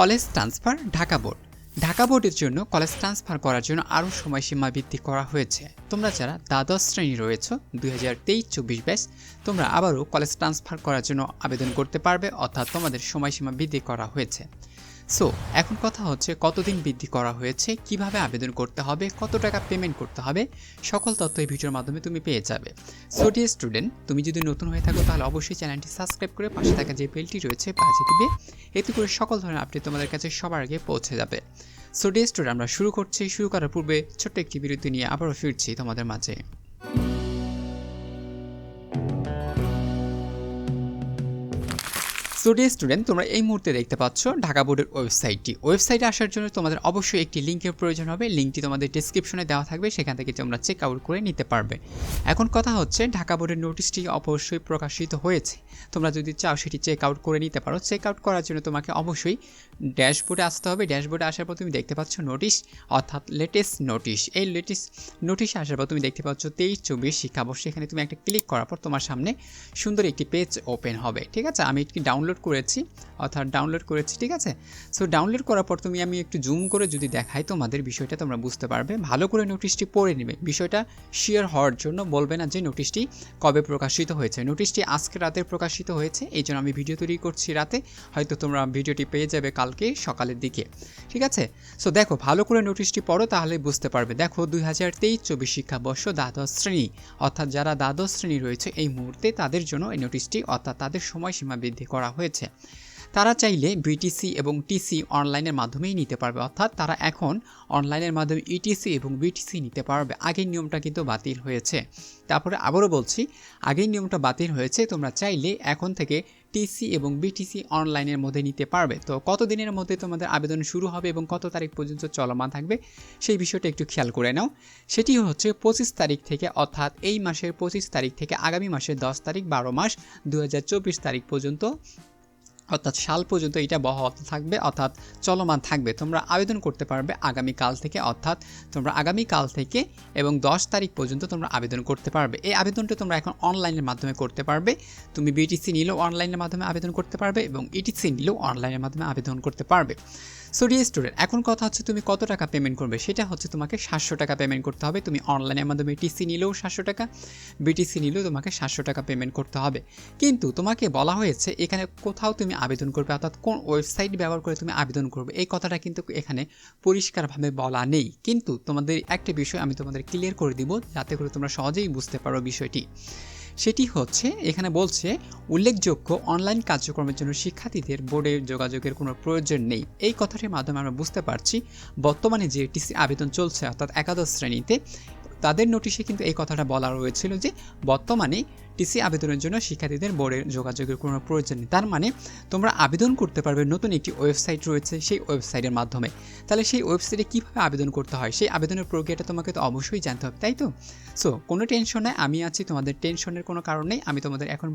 College transfer Dhaka board. Dhaka বোর্ডের জন্য college transfer করার জন্য আরও সময়সীমা বৃদ্ধি করা হয়েছে। তোমরা যারা দ্বাদশ শ্রেণি রয়েছ, দুই হাজার তেইশ চব্বিশ ব্যাচ, তোমরা আবারও কলেজ ট্রান্সফার করার জন্য আবেদন করতে পারবে, অর্থাৎ তোমাদের সময়সীমা বৃদ্ধি করা হয়েছে। সো এখন কথা হচ্ছে কতদিন বৃদ্ধি করা হয়েছে, কীভাবে আবেদন করতে হবে, কত টাকা পেমেন্ট করতে হবে, সকল তথ্য এই ভিডিওর মাধ্যমে তুমি পেয়ে যাবে। সো ডিয়ার স্টুডেন্ট তুমি যদি নতুন হয়ে থাকো তাহলে অবশ্যই চ্যানেলটি সাবস্ক্রাইব করে পাশে থাকা যে বেলটি রয়েছে বাজে দিবে, এতে করে সকল ধরনের আপডেট তোমাদের কাছে সবার আগে পৌঁছে যাবে। সো ডিয়ার স্টুডেন্ট আমরা শুরু করছি। শুরু করার পূর্বে ছোট্ট একটি বিরতি নিয়ে আবারও ফিরছি তোমাদের মাঝে। সো ডিয়ার স্টুডেন্ট তোমরা এই মুহূর্তে দেখতে পাচ্ছ ঢাকা বোর্ডের ওয়েবসাইটটি। ওয়েবসাইটে আসার জন্য তোমাদের অবশ্যই একটি লিঙ্কের প্রয়োজন হবে। লিঙ্কটি তোমাদের ডিসক্রিপশনে দেওয়া থাকবে, সেখান থেকে তোমরা চেক আউট করে নিতে পারবে। এখন কথা হচ্ছে, ঢাকা বোর্ডের নোটিশটি অবশ্যই প্রকাশিত হয়েছে। তোমরা যদি চাও সেটি চেক আউট করে নিতে পারো। চেক আউট করার জন্য তোমাকে অবশ্যই ড্যাশবোর্ডে আসতে হবে। ড্যাশবোর্ডে আসার পর তুমি দেখতে পাচ্ছ নোটিশ অর্থাৎ লেটেস্ট নোটিশ এই লেটেস্ট নোটিশ আসার পর তুমি দেখতে পাচ্ছ তেইশ চব্বিশ শিক্ষাবর্ষ। এখানে তুমি একটা ক্লিক করার পর তোমার সামনে সুন্দর একটি পেজ ওপেন হবে। ঠিক আছে? আমি একটি ডাউনলোড করেছি, অর্থাৎ ডাউনলোড করেছি, ঠিক আছে? সো ডাউনলোড করার পর তুমি আমি একটু জুম করে যদি দেখাই তোমাদের বিষয়টা, তোমরা বুঝতে পারবে। ভালো করে নোটিশটি পড়ে নেবে। বিষয়টা শেয়ার হওয়ার জন্য বলবে না যে নোটিশটি কবে প্রকাশিত হয়েছে। নোটিশটি আজকে রাতে প্রকাশিত হয়েছে, এই জন্য আমি ভিডিও তৈরি করছি রাতে। হয়তো তোমরা ভিডিওটি পেয়ে যাবে কালকে সকালের দিকে, ঠিক আছে? সো দেখো, ভালো করে নোটিশটি পড়ো তাহলে বুঝতে পারবে। দেখো, দুই হাজার তেইশ চব্বিশ শিক্ষাবর্ষ দ্বাদশ শ্রেণি, অর্থাৎ যারা দ্বাদশ শ্রেণি রয়েছে, এই মুহূর্তে তাদের জন্য এই নোটিশটি অর্থাৎ তাদের সময়সীমা বৃদ্ধি করা হয়েছে। তারা চাইলে বিটিসি এবং টিসি অনলাইনের মাধ্যমেই নিতে পারবে। অর্থাৎ তারা এখন অনলাইনের মাধ্যমে ইটিসি এবং বিটিসি নিতে পারবে। আগের নিয়মটা কিন্তু বাতিল হয়েছে। তারপরে আবারও বলছি, আগের নিয়মটা বাতিল হয়েছে। তোমরা চাইলে এখন থেকে টিসি এবং বিটিসি অনলাইনের মধ্যে নিতে পারবে। তো কত দিনের মধ্যে তোমাদের আবেদন শুরু হবে এবং কত তারিখ পর্যন্ত চলমান থাকবে, সেই বিষয়টা একটু খেয়াল করে নাও। সেটি হচ্ছে পঁচিশ তারিখ থেকে, অর্থাৎ এই মাসের পঁচিশ তারিখ থেকে আগামী মাসের দশ তারিখ, বারো মাস দু হাজার চব্বিশ তারিখ পর্যন্ত অর্থাৎ সাল পর্যন্ত এটা বহাল থাকবে, অর্থাৎ চলমান থাকবে। তোমরা আবেদন করতে পারবে আগামী কাল থেকে, অর্থাৎ তোমরা আগামী কাল থেকে এবং দশ তারিখ পর্যন্ত তোমরা আবেদন করতে পারবে। এই আবেদনটা তোমরা এখন অনলাইনের মাধ্যমে করতে পারবে। তুমি বিটিসি নিলেও অনলাইনের মাধ্যমে আবেদন করতে পারবে এবং ইটিসি নিলেও অনলাইনের মাধ্যমে আবেদন করতে পারবে। সো ডিয়ার স্টুডেন্ট এখন কথা হচ্ছে তুমি কত টাকা পেমেন্ট করবে? সেটা হচ্ছে তোমাকে সাতশো টাকা পেমেন্ট করতে হবে। তুমি অনলাইনের মাধ্যমে টিসি নিলেও সাতশো টাকা বিটিসি নিলেও তোমাকে সাতশো টাকা পেমেন্ট করতে হবে। কিন্তু তোমাকে বলা হয়েছে এখানে কোথাও তুমি আবেদন করবে, অর্থাৎ কোন ওয়েবসাইট ব্যবহার করে তুমি আবেদন করবে, এই কথাটা কিন্তু এখানে পরিষ্কারভাবে বলা নেই। কিন্তু তোমাদের একটা বিষয় আমি তোমাদের ক্লিয়ার করে দিব, যাতে করে তোমরা সহজেই বুঝতে পারো বিষয়টি। সেটি হচ্ছে, এখানে বলছে, উল্লেখযোগ্য অনলাইন কার্যক্রমের জন্য শিক্ষার্থীদের বোর্ডে যোগাযোগের কোনো প্রয়োজন নেই। এই কথাটির মাধ্যমে আমরা বুঝতে পারছি, বর্তমানে যে টিসি আবেদন চলছে, অর্থাৎ একাদশ শ্রেণীতে তাদের নোটিশে কিন্তু এই কথাটা বলা রয়েছিল যে বর্তমানে টিসি আবেদনের জন্য শিক্ষার্থীদের বোর্ডের যোগাযোগের কোনো প্রয়োজন নেই। তার মানে তোমরা আবেদন করতে পারবে নতুন একটি ওয়েবসাইট রয়েছে সেই ওয়েবসাইটের মাধ্যমে। তাহলে সেই ওয়েবসাইটে কীভাবে আবেদন করতে হয়? সেই আবেদনের প্রক্রিয়াটা তোমাকে তো অবশ্যই জানতে হবে, তাই তো? সো কোনো টেনশন নেই, আমি আছি, তোমাদের টেনশনের কোনো কারণ নেই, আমি তোমাদের এখন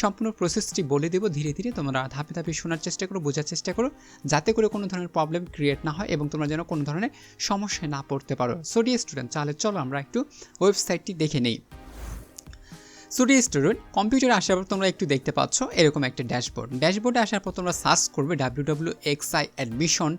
সম্পূর্ণ প্রসেসটি বলে দেবো, ধীরে ধীরে তোমরা ধাপে ধাপে শোনার চেষ্টা করো, বোঝার চেষ্টা করো, যাতে করে কোনো ধরনের প্রবলেম ক্রিয়েট না হয় এবং তোমরা যেন কোনো ধরনের সমস্যায় না পড়তে পারো। সো ডিয়ার স্টুডেন্ট তাহলে চলো আমরা একটু ওয়েবসাইটটি দেখে নেই। সুডি স্টুডেন্ট কম্পিউটারে আসার পর তোমরা একটু দেখতে পাচ্ছ, এরকম একটা ড্যাশবোর্ড ড্যাশবোর্ডে আসার পর তোমরা সার্চ করবে W W X I admission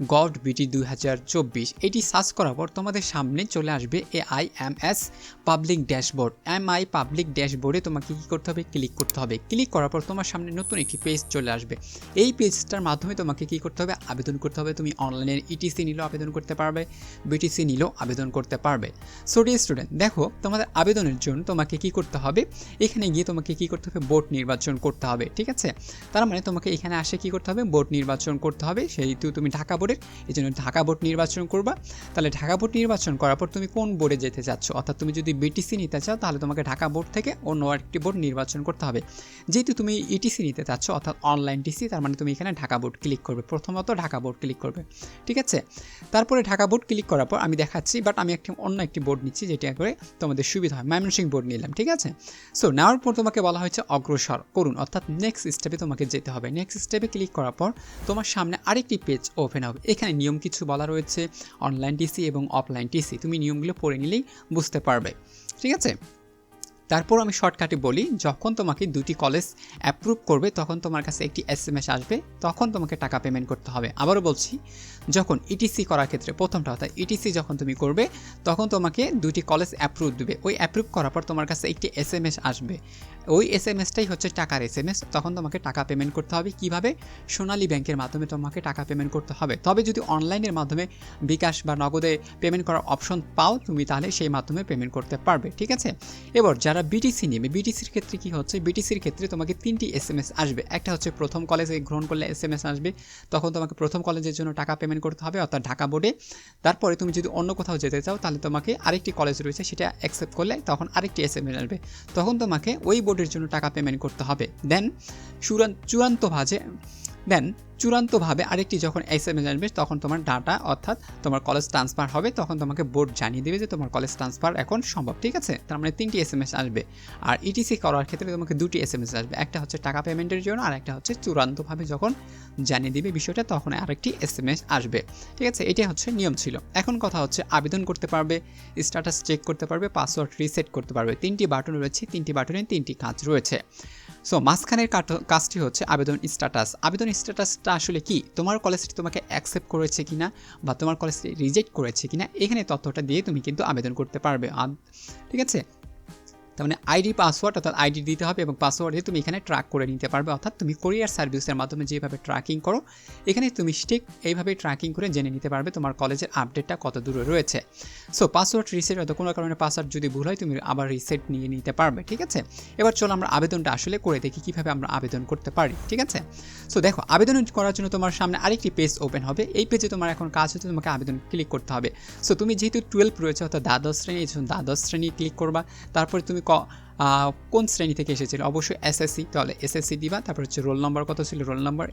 gov B T হাজার চব্বিশ। এটি সার্চ করার পর তোমাদের সামনে চলে আসবে A I M S public dashboard. M I public ড্যাশবোর্ডে তোমাকে কী করতে হবে? ক্লিক করতে হবে। ক্লিক করার পর তোমার সামনে নতুন একটি পেজ চলে আসবে। এই পেজটার মাধ্যমে তোমাকে কী করতে হবে? আবেদন করতে হবে। তুমি অনলাইনের ইটিসি নিলেও আবেদন করতে পারবে বিটিসি নিলেও আবেদন করতে পারবে। সো ডি স্টুডেন্ট দেখো তোমাদের আবেদনের জন্য তোমাকে কী করতে হবে? এখানে গিয়ে তোমাকে কী করতে হবে? বোর্ড নির্বাচন করতে হবে, ঠিক আছে? তার মানে তোমাকে এখানে আসে কী করতে হবে? বোর্ড নির্বাচন করতে হবে। সেহেতু তুমি ঢাকা বোর্ডের এই জন্য ঢাকা বোর্ড নির্বাচন করবা। তাহলে ঢাকা বোর্ড নির্বাচন করার পর তুমি কোন বোর্ডে যেতে চাচ্ছ? অর্থাৎ তুমি যদি বিটিসি নিতে চাও, তাহলে তোমাকে ঢাকা বোর্ড থেকে অন্য একটি বোর্ড নির্বাচন করতে হবে। যেহেতু তুমি ইটিসি নিতে চাচ্ছ, অর্থাৎ অনলাইন টিসি তার মানে তুমি এখানে ঢাকা বোর্ড ক্লিক করবে। প্রথমত ঢাকা বোর্ড ক্লিক করবে। ঠিক আছে? তারপরে ঢাকা বোর্ড ক্লিক করার পর আমি দেখাচ্ছি বাট আমি একটি, অন্য একটি বোর্ড নিচ্ছি, যেটা করে তোমাদের সুবিধা হয়। ময়মনসিং বোর্ড নিলাম, ঠিক আছে? সো নেওয়ার পর তোমাকে বলা হয়েছে অগ্রসর। করুন, অর্থাৎ নেক্সট স্টেপে তোমাকে যেতে হবে। নেক্সট স্টেপে ক্লিক করার পর তোমার সামনে আরেকটি পেজ ওপেন হবে। এখানে নিয়ম কিছু বলা রয়েছে অনলাইন টিসি এবং অফলাইন টিসি তুমি নিয়মগুলো পড়ে নিলেই বুঝতে পারবে। ঠিক আছে? তারপর আমি শর্টকাটে বলি, যখন তোমাকে দুটি কলেজ অ্যাপ্রুভ করবে, তখন তোমার কাছে একটি এস এম এস আসবে, তখন তোমাকে টাকা পেমেন্ট করতে হবে। আবারও বলছি, যখন ইটিসি করার ক্ষেত্রে প্রথমটা, অর্থাৎ ইটিসি যখন তুমি করবে, তখন তোমাকে দুটি কলেজ অ্যাপ্রুভ দেবে। ওই অ্যাপ্রুভ করার পর তোমার কাছে একটি এস এম এস আসবে। ওই এস এম এসটাই হচ্ছে টাকার এস এম এস তখন তোমাকে টাকা পেমেন্ট করতে হবে। কীভাবে? সোনালী ব্যাংকের মাধ্যমে তোমাকে টাকা পেমেন্ট করতে হবে। তবে যদি অনলাইনের মাধ্যমে বিকাশ বা নগদে পেমেন্ট করার অপশন পাও তুমি, তাহলে সেই মাধ্যমে পেমেন্ট করতে পারবে, ঠিক আছে? এবার যারা বিটিসি নেবে বিটিসির ক্ষেত্রে কি হচ্ছে? বিটিসির ক্ষেত্রে তোমাকে তিনটি এস এম এস আসবে। একটা হচ্ছে প্রথম কলেজে গ্রহণ করলে এস এম এস আসবে। তখন তোমাকে প্রথম কলেজের জন্য টাকা পেমেন্ট করতে হবে, অর্থাৎ ঢাকা বোর্ডে তারপরে তুমি যদি অন্য কোথাও যেতে চাও, তাহলে তোমাকে আরেকটি কলেজ রয়েছে, সেটা অ্যাকসেপ্ট করলে তখন আরেকটি এস এম এস আসবে। তখন তোমাকে ওই বোর্ডের জন্য টাকা পেমেন্ট করতে হবে। দেন চূড়ান্ত চূড়ান্তভাবে দেন চূড়ান্তভাবে আরেকটি যখন এস এম এস আসবে, তখন তোমার ডাটা অর্থাৎ তোমার কলেজ ট্রান্সফার হবে, তখন তোমাকে বোর্ড জানিয়ে দেবে যে তোমার কলেজ ট্রান্সফার এখন সম্ভব, ঠিক আছে? তার মানে তিনটি এস এম এস আসবে। আর ইটিসি করার ক্ষেত্রে তোমাকে দুটি এস এম এস আসবে, একটা হচ্ছে টাকা পেমেন্টের জন্য, আর একটা হচ্ছে চূড়ান্তভাবে যখন জানিয়ে দিবে বিষয়টা, তখন আরেকটি এস এম এস আসবে, ঠিক আছে? এটাই হচ্ছে নিয়ম ছিল। এখন কথা হচ্ছে আবেদন করতে পারবে স্ট্যাটাস চেক করতে পারবে পাসওয়ার্ড রিসেট করতে পারবে। তিনটি বাটন রয়েছে, তিনটি বাটনে তিনটি কাজ রয়েছে। সো মাঝখানের কাজটি হচ্ছে আবেদন স্ট্যাটাস আবেদন স্ট্যাটাসটা আসলে কি? তোমার কলেজটি তোমাকে অ্যাকসেপ্ট করেছে কিনা বা তোমার কলেজটি রিজেক্ট করেছে কিনা? এখানে তথ্যটা দিয়ে তুমি কিন্তু আবেদন করতে পারবে। ঠিক আছে? তার মানে আইডি পাসওয়ার্ড অর্থাৎ আইডি দিতে হবে এবং পাসওয়ার্ড দিয়ে তুমি এখানে ট্র্যাক করে নিতে পারবে। অর্থাৎ তুমি কোরিয়ার সার্ভিসের মাধ্যমে যেভাবে ট্র্যাকিং করো, এখানে তুমি ঠিক এইভাবে ট্র্যাকিং করে জেনে নিতে পারবে তোমার কলেজের আপডেটটা কত দূরে রয়েছে। সো পাসওয়ার্ড রিসেট হয়তো কোনো কারণে পাসওয়ার্ড যদি ভুল হয়, তুমি আবার রিসেট নিয়ে নিতে পারবে, ঠিক আছে? এবার চলো আমরা আবেদনটা আসলে করে দেখি কীভাবে আমরা আবেদন করতে পারি, ঠিক আছে? সো দেখো, আবেদন করার জন্য তোমার সামনে আরেকটি পেজ ওপেন হবে। এই পেজে তোমার এখন কাজ হচ্ছে তোমাকে আবেদন ক্লিক করতে হবে। সো তুমি যেহেতু টুয়েলভ রয়েছে, অর্থাৎ দ্বাদশ শ্রেণি দ্বাদশ শ্রেণি ক্লিক করবা। তারপরে তুমি ক আহ, কোন শ্রেণি থেকে এসেছিল? অবশ্যই এসএসসি তাহলে এসএসসি দিবা, তারপর হচ্ছে রোল নাম্বার কত ছিল? Roll number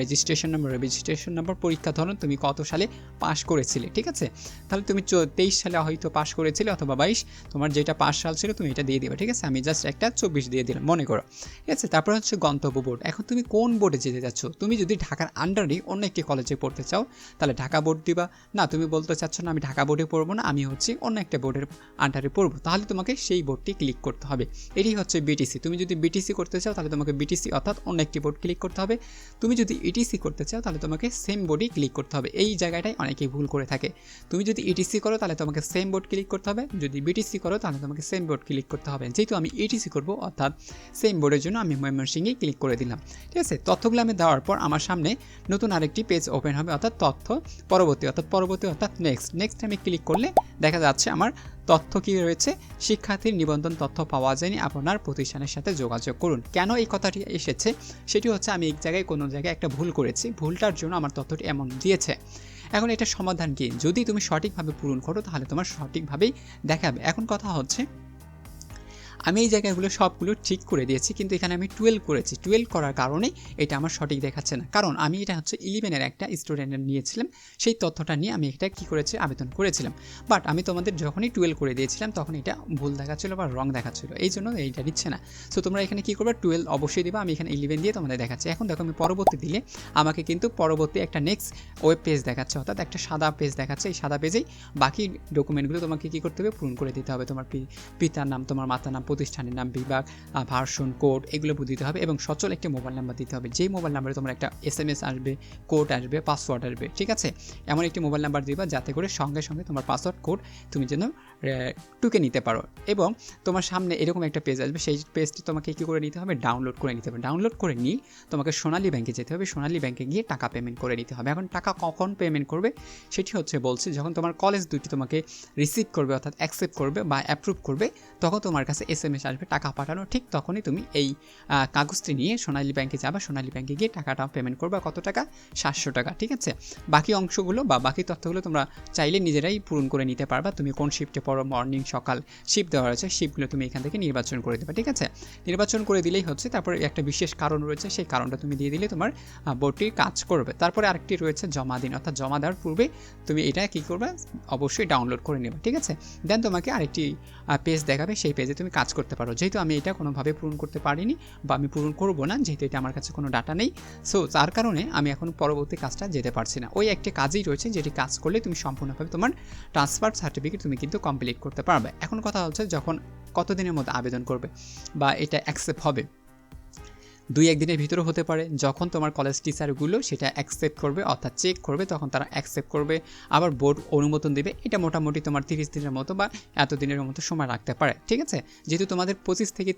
registration number registration number পরীক্ষা ধরন, তুমি কত সালে পাস করেছিলে, ঠিক আছে? তাহলে তুমি তেইশ সালে হয়তো পাস করেছিলে অথবা বাইশ, তোমার যেটা পাস সাল ছিল, তুমি এটা দিয়ে দিবে, ঠিক আছে? আমি জাস্ট একটা চব্বিশ দিয়ে দিলাম, মনে করো। ঠিক আছে? তারপর হচ্ছে গন্তব্য বোর্ড এখন তুমি কোন বোর্ডে যেতে যাচ্ছ তুমি যদি ঢাকার আন্ডারে অন্য একটি কলেজে পড়তে চাও, তাহলে ঢাকা বোর্ড দিবা। না, তুমি বলতে চাচ্ছ না, আমি ঢাকা বোর্ডে পড়ব না, আমি হচ্ছে অন্য একটা বোর্ডের আন্ডারে পড়ব। তাহলে তোমাকে সেই বোর্ডটি ক্লিক করতে হবে। এটি হচ্ছে বিটিসি তুমি যদি বিটিসি করতে চাও, তাহলে তোমাকে বিটিসি অর্থাৎ অন্য একটি বোর্ড ক্লিক করতে হবে। তুমি যদি ইটিসি করতে চাও, তাহলে তোমাকে সেম বোর্ডই ক্লিক করতে হবে। এই জায়গাটাই অনেকেই ভুল করে থাকে। তুমি যদি ইটিসি করো, তাহলে তোমাকে সেম বোর্ড ক্লিক করতে হবে। যদি বিটিসি করো, তাহলে তোমাকে সেম বোর্ড ক্লিক করতে হবে। যেহেতু আমি ইটিসি করব, অর্থাৎ সেম বোর্ডের জন্য আমি ময়মনসিংহে ক্লিক করে দিলাম। ঠিক আছে? তথ্যগুলো আমি দেওয়ার পর আমার সামনে নতুন আরেকটি পেজ ওপেন হবে, অর্থাৎ তথ্য পরবর্তী, অর্থাৎ পরবর্তী, অর্থাৎ নেক্সট নেক্সট আমি ক্লিক করলে দেখা যাচ্ছে আমার তথ্য কি রয়েছে? শিক্ষার্থীর নিবন্ধন তথ্য পাওয়া যায়নি, আপনার প্রতিষ্ঠানের সাথে যোগাযোগ করুন। কেন এই কথাটি এসেছে? সেটি হচ্ছে আমি এক জায়গায় কোনো জায়গায় একটা ভুল করেছি, ভুলটার জন্য আমার তথ্যটি এমন দিয়েছে। এখন এটা সমাধান কি? যদি তুমি সঠিকভাবে পূরণ করো, তাহলে তোমার সঠিকভাবেই দেখাবে। এখন কথা হচ্ছে আমি এই জায়গাগুলো সবগুলো ঠিক করে দিয়েছি, কিন্তু এখানে আমি টুয়েলভ করেছি। টুয়েলভ করার কারণে এটা আমার সঠিক দেখাচ্ছে না। কারণ আমি এটা হচ্ছে ইলেভেনের একটা স্টুডেন্টের নিয়েছিলাম, সেই তথ্যটা নিয়ে আমি এটা কী করেছি, আবেদন করেছিলাম। বাট আমি তোমাদের যখনই টুয়েলভ করে দিয়েছিলাম, তখন এটা ভুল দেখাচ্ছিলো বা রং দেখাচ্ছিলো। এই জন্য এইটা দিচ্ছে না। সো তোমরা এখানে কী করবে? টুয়েলভ অবশ্যই দেবা, আমি এখানে ইলেভেন দিয়ে তোমাদের দেখাচ্ছি। এখন দেখো, আমি পরবর্তী দিলে আমাকে কিন্তু পরবর্তী একটা নেক্সট ওয়েব পেজ দেখাচ্ছে, অর্থাৎ একটা সাদা পেজ দেখাচ্ছে। এই সাদা পেজেই বাকি ডকুমেন্টগুলো তোমাকে কী করতে হবে? পূরণ করে দিতে হবে। তোমার পিতার নাম, তোমার মাতার নাম প্রতিষ্ঠানের নাম বিভাগ ভার্সন, কোড এগুলো দিতে হবে এবং সচল একটি মোবাইল নাম্বার দিতে হবে। যেই মোবাইল নাম্বারে তোমার একটা এস এম এস আসবে, কোড আসবে, পাসওয়ার্ড আসবে, ঠিক আছে? এমন একটি মোবাইল নাম্বার দিবা যাতে করে সঙ্গে সঙ্গে তোমার পাসওয়ার্ড, কোড তুমি যেন টুকে নিতে পারো। এবং তোমার সামনে এরকম একটা পেজ আসবে, সেই পেজটি তোমাকে কী করে নিতে হবে? ডাউনলোড করে নিতে হবে। ডাউনলোড করে নিয়ে তোমাকে সোনালী ব্যাংকে যেতে হবে। সোনালী ব্যাংকে গিয়ে টাকা পেমেন্ট করে নিতে হবে। এখন টাকা কখন পেমেন্ট করবে? সেটি হচ্ছে বলছে, যখন তোমার কলেজ দুটি তোমাকে রিসিভ করবে, অর্থাৎ অ্যাকসেপ্ট করবে বা অ্যাপ্রুভ করবে, তখন তোমার কাছে এস এম এস আসবে, টাকা পাঠানো, ঠিক তখনই তুমি এই কাগজটি নিয়ে সোনালী ব্যাংকে যাবা, সোনালী ব্যাংকে গিয়ে টাকাটা পেমেন্ট করবে, কত টাকা? সাতশো টাকা, ঠিক আছে? বাকি অংশগুলো বা বাকি তথ্যগুলো তোমরা চাইলে নিজেরাই পূরণ করে নিতে পারবা, তুমি কোন শিফটে পড়ো মর্নিং সকাল শিফট দেওয়া রয়েছে শিফটগুলো তুমি এখান থেকে নির্বাচন করে দেবে, ঠিক আছে? নির্বাচন করে দিলেই হচ্ছে, তারপরে একটা বিশেষ কারণ রয়েছে, সেই কারণটা তুমি দিয়ে দিলে তোমার বোর্ডটি কাজ করবে। তারপরে আরেকটি রয়েছে জমা দিন, অর্থাৎ জমা দেওয়ার পূর্বে তুমি এটা কী করবে? অবশ্যই ডাউনলোড করে নেবে, ঠিক আছে? দেন তোমাকে আরেকটি পেজ দেখাবে, সেই পেজে তুমি কাজ করতে পারো। যেহেতু আমি এটা কোনোভাবে পূরণ করতে পারিনি বা আমি পূরণ করব না, যেহেতু এটা আমার কাছে কোনো ডাটা নেই। সো তার কারণে আমি এখন পরবর্তী কাজটা যেতে পারছি না। ওই একটি কাজই রয়েছে যেটি কাজ করলে তুমি সম্পূর্ণভাবে তোমার ট্রান্সফার সার্টিফিকেট তুমি কিন্তু কমপ্লিট করতে পারবে। এখন কথা হচ্ছে যখন কতদিনের মধ্যে আবেদন করবে বা এটা অ্যাকসেপ্ট হবে। দুই একদিনের ভিতরে হতে পারে, যখন তোমার কলেজ টিচারগুলো সেটা অ্যাকসেপ্ট করবে, অর্থাৎ চেক করবে, তখন তারা অ্যাকসেপ্ট করবে, আবার বোর্ড অনুমোদন দেবে। এটা মোটামুটি তোমার তিরিশ দিনের মতো বা এত দিনের মতো সময় রাখতে পারে, ঠিক আছে? যেহেতু তোমাদের পঁচিশ থেকে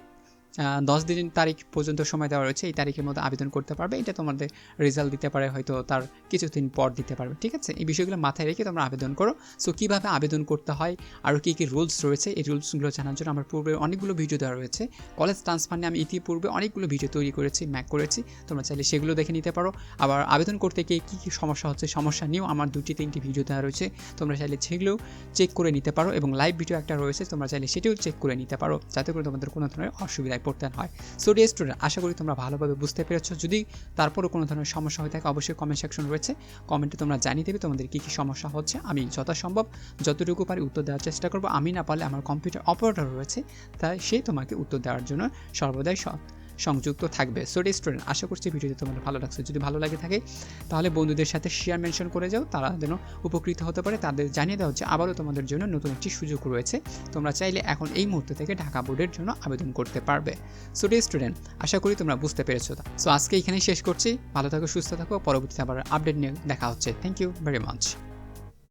দশ দিনের তারিখ পর্যন্ত সময় দেওয়া রয়েছে, এই তারিখের মধ্যে আবেদন করতে পারবে। এটা তোমাদের রেজাল্ট দিতে পারে, হয়তো তার কিছুদিন পর দিতে পারবে, ঠিক আছে? এই বিষয়গুলো মাথায় রেখে তোমরা আবেদন করো। সো কীভাবে আবেদন করতে হয়, আর কী কী রুলস রয়েছে, এই রুলসগুলো জানার জন্য আমার পূর্বে অনেকগুলো ভিডিও দেওয়া রয়েছে। কলেজ ট্রান্সফার নিয়ে আমি ইতিপূর্বে অনেকগুলো ভিডিও তৈরি করেছি ম্যাক করেছি। তোমরা চাইলে সেগুলো দেখে নিতে পারো। আবার আবেদন করতে গিয়ে কী কী সমস্যা হচ্ছে, সমস্যা নিয়েও আমার দুটি, তিনটি ভিডিও দেওয়া রয়েছে। তোমরা চাইলে সেগুলোও চেক করে নিতে পারো এবং লাইভ ভিডিও একটা রয়েছে, তোমরা চাইলে সেটিও চেক করে নিতে পারো। যাতে করে তোমাদের কোনো ধরনের অসুবিধায় পড়তে হয়। সো ডিয়ার স্টুডেন্ট আশা করি তোমরা ভালোভাবে বুঝতে পেরেছ। যদি তারপরও কোনো ধরনের সমস্যা হয়ে থাকে, অবশ্যই কমেন্ট সেকশন রয়েছে। কমেন্টে তোমরা জানিয়ে দেবে তোমাদের কী কী সমস্যা হচ্ছে। আমি যথাসম্ভব যতটুকু পারি উত্তর দেওয়ার চেষ্টা করব। আমি না পারলে আমার কম্পিউটার অপারেটর রয়েছে, তাই সে তোমাকে উত্তর দেওয়ার জন্য সর্বদাই সৎ। সংযুক্ত থাকবে। সো স্টুডেন্ট আশা করছি ভিডিওটি তোমাদের ভালো লাগছে। যদি ভালো লাগে থাকে, তাহলে বন্ধুদের সাথে শেয়ার মেনশন করে যাও। তারা যেন উপকৃত হতে পারে। তাদের জানিয়ে দেওয়া হচ্ছে আবারও তোমাদের জন্য নতুন একটি সুযোগ রয়েছে। তোমরা চাইলে এখন এই মুহূর্ত থেকে ঢাকা বোর্ডের জন্য আবেদন করতে পারবে। সো স্টুডেন্ট আশা করি তোমরা বুঝতে পেরেছ। সো আজকে এখানেই শেষ করছি। ভালো থাকো, সুস্থ থাকো। পরবর্তীতে আবার আপডেট নিয়ে দেখা হচ্ছে। Thank you very much